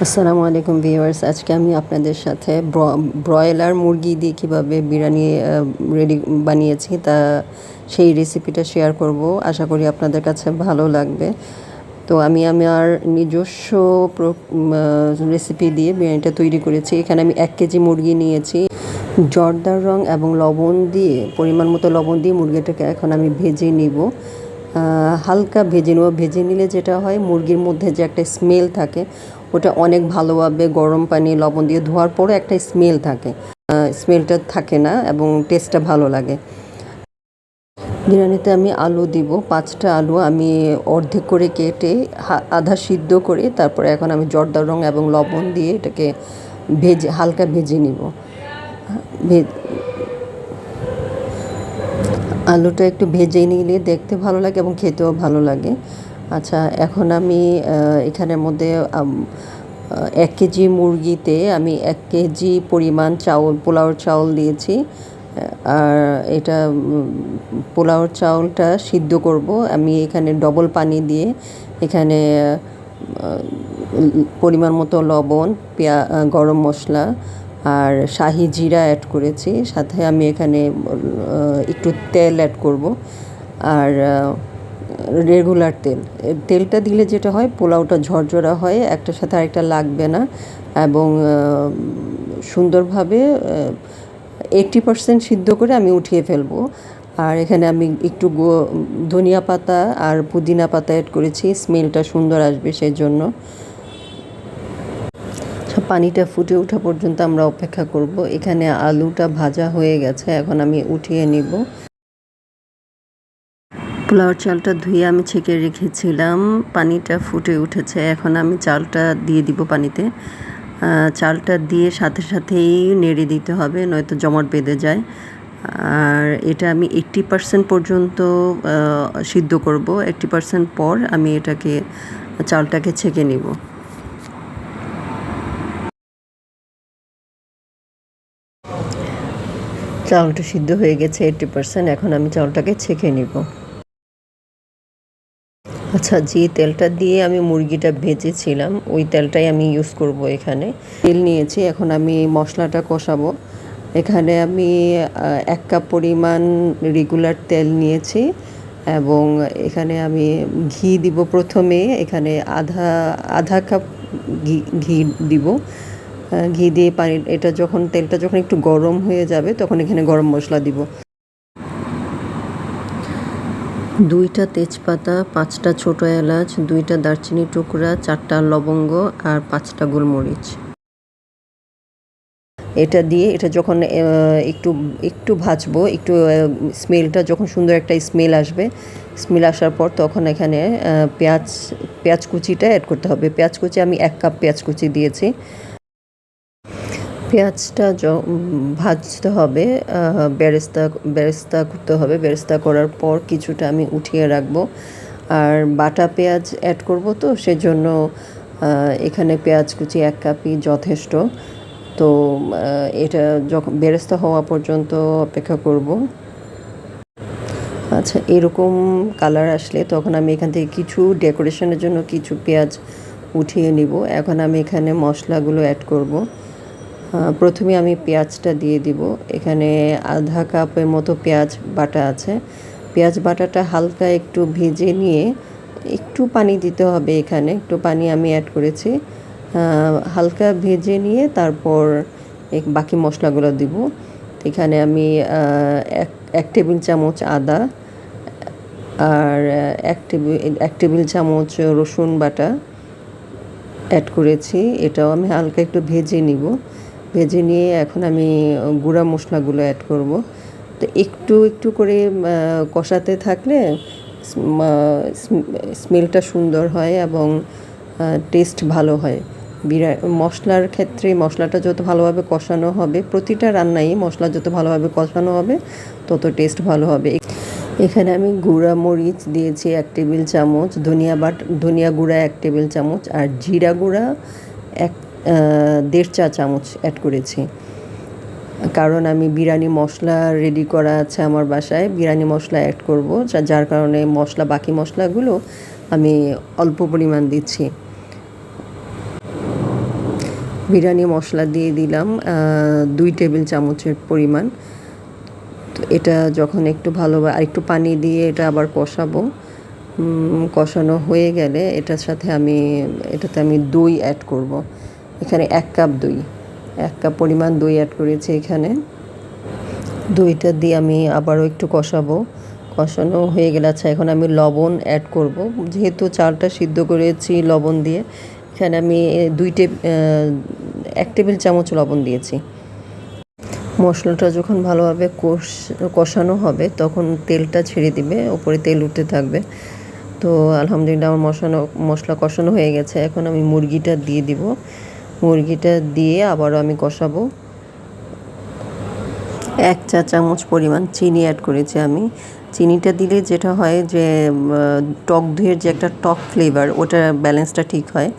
আসসালামু আলাইকুম ভিউয়ার্স। আজকে আমি আপনাদের সাথে ব্রয়লার মুরগি দিয়ে কীভাবে বিরিয়ানি রেডি বানিয়েছি তা, সেই রেসিপিটা শেয়ার করব। আশা করি আপনাদের কাছে ভালো লাগবে। তো আমি আমার নিজস্ব রেসিপি দিয়ে বিরিয়ানিটা তৈরি করেছি। এখানে আমি এক কেজি মুরগি নিয়েছি। জর্দার রং এবং লবণ দিয়ে, পরিমাণ মতো লবণ দিয়ে মুরগিটাকে এখন আমি ভেজে নিব। হালকা ভেজে নেব। ভেজে নিলে যেটা হয়, মুরগির মধ্যে যে একটা স্মেল থাকে ওটা অনেক ভালোভাবে গরম পানি, লবণ দিয়ে ধোয়ার পরও একটা স্মেল থাকে। স্মেলটা থাকে না এবং টেস্টটা ভালো লাগে। বিরিয়ানিতে আমি আলু দিব, পাঁচটা আলু আমি অর্ধেক করে কেটে আধা সিদ্ধ করে তারপরে এখন আমি জর্দা রং এবং লবণ দিয়ে এটাকে ভেজে, হালকা ভেজে নিব। আলুটা একটু ভেজে নিলে দেখতে ভালো লাগে এবং খেতেও ভালো লাগে। আচ্ছা এখন আমি এখানের মধ্যে এক কেজি মুরগিতে আমি এক কেজি পরিমাণ চাউল, পোলাওর চাউল দিয়েছি আর এটা পোলাওর চাউলটা সিদ্ধ করব। আমি এখানে ডবল পানি দিয়ে এখানে পরিমাণ মতো লবণ, পেঁয়া, গরম মশলা আর শাহি জিরা অ্যাড করেছি। সাথে আমি এখানে একটু তেল অ্যাড করব। আর রেগুলার তেল। তেলটা দিলে যেটা হয়, পোলাওটা ঝরঝরা হয়, একটার সাথে আরেকটা লাগবে না এবং সুন্দরভাবে এইটটি পারসেন্ট সিদ্ধ করে আমি উঠিয়ে ফেলব। আর এখানে আমি একটু গো, ধনিয়া পাতা আর পুদিনা পাতা অ্যাড করেছি, স্মেলটা সুন্দর আসবে সেই জন্য পানিটা ফুটে ওঠা পর্যন্ত আমরা অপেক্ষা করব। এখানে আলুটা ভাজা হয়ে গেছে, এখন আমি উঠিয়ে নিব। পোলাওর চালটা ধুয়ে আমি ছেঁকে রেখেছিলাম। পানিটা ফুটে উঠেছে। এখন আমি চালটা দিয়ে দিব পানিতে। চালটা দিয়ে সাথে সাথেই নেড়ে দিতে হবে, নয়তো জমাট বেঁধে যায়। আর এটা আমি এইট্টি পার্সেন্ট পর্যন্ত সিদ্ধ করব। এইট্টি পার্সেন্ট পর আমি এটাকে, চালটাকে ছেঁকে নিব। চাউলটা সিদ্ধ হয়ে গেছে এইট্টি পার্সেন্ট এখন আমি চাউলটাকে ছেঁকে নিব। আচ্ছা যে তেলটা দিয়ে আমি মুরগিটা ভেজেছিলাম, ওই তেলটাই আমি ইউজ করব এখানে। তেল নিয়েছি, এখন আমি মশলাটা কষাবো। এখানে আমি এক কাপ পরিমাণ রেগুলার তেল নিয়েছি এবং এখানে আমি ঘি দিব প্রথমে, এখানে আধা আধা কাপ ঘি ঘি দিব। ঘি দিয়ে পানি, এটা যখন, তেলটা যখন একটু গরম হয়ে যাবে, তখন এখানে গরম মশলা দিব। দুইটা তেজপাতা, পাঁচটা ছোটো এলাচ, দুইটা দারচিনি টুকরা, চারটা লবঙ্গ আর পাঁচটা গোলমরিচ। এটা দিয়ে এটা যখন একটু একটু ভাজবো, একটু স্মেলটা যখন সুন্দর একটা স্মেল আসবে, স্মেল আসার পর তখন এখানে পেঁয়াজ পেঁয়াজ কুচিটা অ্যাড করতে হবে। পেঁয়াজ কুচি আমি এক কাপ পেঁয়াজ কুচি দিয়েছি। পেঁয়াজটা ভাজতে হবে বেরেস্তা বেরেস্তা করতে হবে। বেরেস্তা করার পর কিছুটা আমি উঠিয়ে রাখব। আর বাটা পেঁয়াজ অ্যাড করব তো, সেজন্য এখানে পেঁয়াজ কুচি এক কাপই যথেষ্ট। তো এটা যখন বেরেস্তা হওয়া পর্যন্ত অপেক্ষা করব। আচ্ছা এরকম কালার আসলে তখন আমি এখান থেকে কিছু ডেকোরেশনের জন্য কিছু পেঁয়াজ উঠিয়ে নিব। এখন আমি এখানে মশলাগুলো অ্যাড করব। প্রথমে আমি পেঁয়াজটা দিয়ে দিব। এখানে আধা কাপের মতো পেঁয়াজ বাটা আছে। পেঁয়াজ বাটাটা হালকা একটু ভেজে নিয়ে একটু পানি দিতে হবে এখানে। একটু পানি আমি অ্যাড করেছি। হালকা ভেজে নিয়ে তারপর এক বাকি মশলাগুলো দিব। এখানে আমি এক এক টেবিল চামচ আদা আর এক টেবিল এক টেবিল চামচ রসুন বাটা অ্যাড করেছি। এটাও আমি হালকা একটু ভেজে নিব। ভেজে নিয়ে এখন আমি গুঁড়া মশলাগুলো অ্যাড করব। তো একটু একটু করে কষাতে থাকলে স্মেলটা সুন্দর হয় এবং টেস্ট ভালো হয়। বিরা, মশলার ক্ষেত্রে মশলাটা যত ভালোভাবে কষানো হবে, প্রতিটা রান্নাই মশলা যত ভালোভাবে কষানো হবে, তত টেস্ট ভালো হবে। এখানে আমি গুঁড়া মরিচ দিয়েছি এক টেবিল চামচ, ধনিয়া বাট, ধনিয়া গুঁড়া এক টেবিল চামচ, আর জিরা গুঁড়া এক দেড় চা চামচ অ্যাড করেছি। কারণ আমি বিরিয়ানি মশলা রেডি করা আছে আমার বাসায়, বিরিয়ানি মশলা অ্যাড করব যার কারণে মশলা, বাকি মশলাগুলো আমি অল্প পরিমাণ দিচ্ছি। বিরিয়ানি মশলা দিয়ে দিলাম দুই টেবিল চামচের পরিমাণ। তো এটা যখন একটু ভালো আর একটু পানি দিয়ে এটা আবার কষাবো কষানো হয়ে গেলে এটার সাথে আমি, এটাতে আমি দই অ্যাড করব। এখানে এক কাপ দই, এক কাপ পরিমাণ দই অ্যাড করেছি এখানে। দইটা দিয়ে আমি আবারও একটু কষাবো। কষানো হয়ে গেলে আচ্ছা এখন আমি লবণ অ্যাড করব। যেহেতু চালটা সিদ্ধ করেছি লবণ দিয়ে, এখানে আমি দুই টেব এক টেবিল চামচ লবণ দিয়েছি। মশলাটা যখন ভালোভাবে কষ, কষানো হবে, তখন তেলটা ছেড়ে দিবে, ওপরে তেল উঠতে থাকবে। তো আলহামদুলিল্লাহ আমার মশানো, মশলা কষানো হয়ে গেছে। এখন আমি মুরগিটা দিয়ে দিব। মুরগিটা দিয়ে আবারও আমি কষাবো। এক চা চামচ পরিমাণ চিনি অ্যাড করেছি আমি। চিনিটা দিলে যেটা হয় যে টক দইয়ের যে একটা টক ফ্লেভার ওটা ব্যালেন্সটা ঠিক হয়।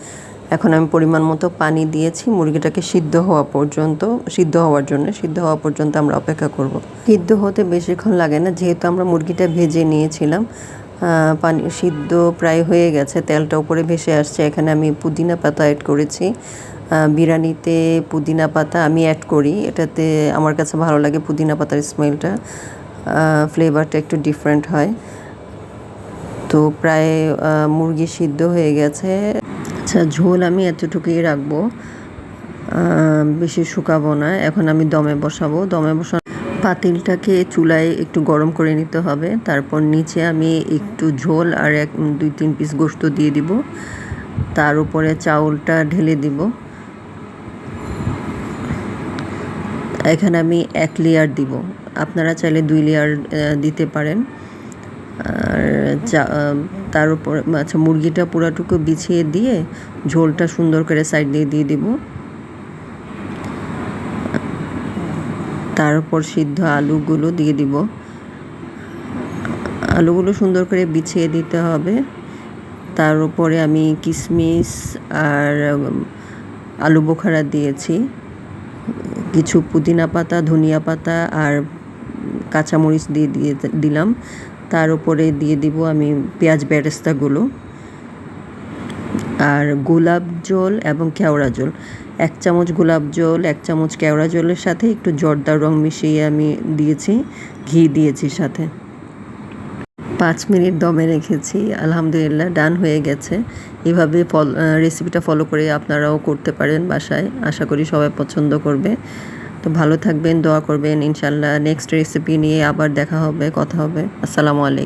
এখন আমি পরিমাণ মতো পানি দিয়েছি, মুরগিটাকে সিদ্ধ হওয়া পর্যন্ত, সিদ্ধ হওয়ার জন্য, সিদ্ধ হওয়া পর্যন্ত আমরা অপেক্ষা করব। সিদ্ধ হতে বেশিক্ষণ লাগে না, যেহেতু আমরা মুরগিটা ভেজে নিয়েছিলাম পানি, সিদ্ধ প্রায় হয়ে গেছে, তেলটা উপরে ভেসে আসছে, এখানে আমি পুদিনা পাতা অ্যাড করেছি। বিরিয়ানিতে পুদিনা পাতা আমি অ্যাড করি। এটাতে আমার কাছে ভালো লাগে পুদিনা পাতার স্মেলটা ফ্লেভারটা একটু ডিফারেন্ট হয়। তো প্রায় মুরগি সিদ্ধ হয়ে গেছে। আচ্ছা ঝোল আমি এতটুকুই রাখব। বেশি শুকাবো না। এখন আমি দমে বসাবো। দমে বসা পাতিলটাকে চুলায় একটু গরম করে নিতে হবে। তারপর নিচে আমি একটু ঝোল আর এক দুই, তিন পিস গোস্ত দিয়ে দিব। তার উপরে চাউলটা ঢেলে দিব। এখানে আমি এক লেয়ার দিব। আপনারা চাইলে দুই লেয়ার দিতে পারেন। আর তার উপর আচ্ছা মুরগিটা পুরাটুকু বিছিয়ে দিয়ে ঝোলটা সুন্দর করে সাইড দিয়ে দিয়ে দিব। তার উপর সিদ্ধ আলুগুলো দিয়ে দিব। আলুগুলো সুন্দর করে বিছিয়ে দিতে হবে। তার উপরে আমি কিশমিশ আর আলু বোখারা দিয়েছি। কিছু পুদিনা পাতা, ধনিয়া পাতা আর কাঁচামরিচ দিয়ে দিয়ে দিলাম। তার উপরে দিয়ে দিব আমি পেঁয়াজ বেরেস্তাগুলো আর গোলাপ জল এবং কেওড়া জল। এক চামচ গোলাপ জল, এক চামচ কেওড়া জলের সাথে একটু জর্দার রং মিশিয়ে আমি দিয়েছি, ঘি দিয়েছি সাথে। পাঁচ মিনিট দমে রেখেছি। আলহামদুলিল্লাহ, ডান হয়ে গেছে। এভাবে ফল রেসিপিটা ফলো করে আপনারাও করতে পারেন বাসায়। আশা করি সবাই পছন্দ করবে। তো ভালো থাকবেন, দোয়া করবেন। ইনশাল্লাহ নেক্সট রেসিপি নিয়ে আবার দেখা হবে, কথা হবে। আসসালামু আলাইকুম।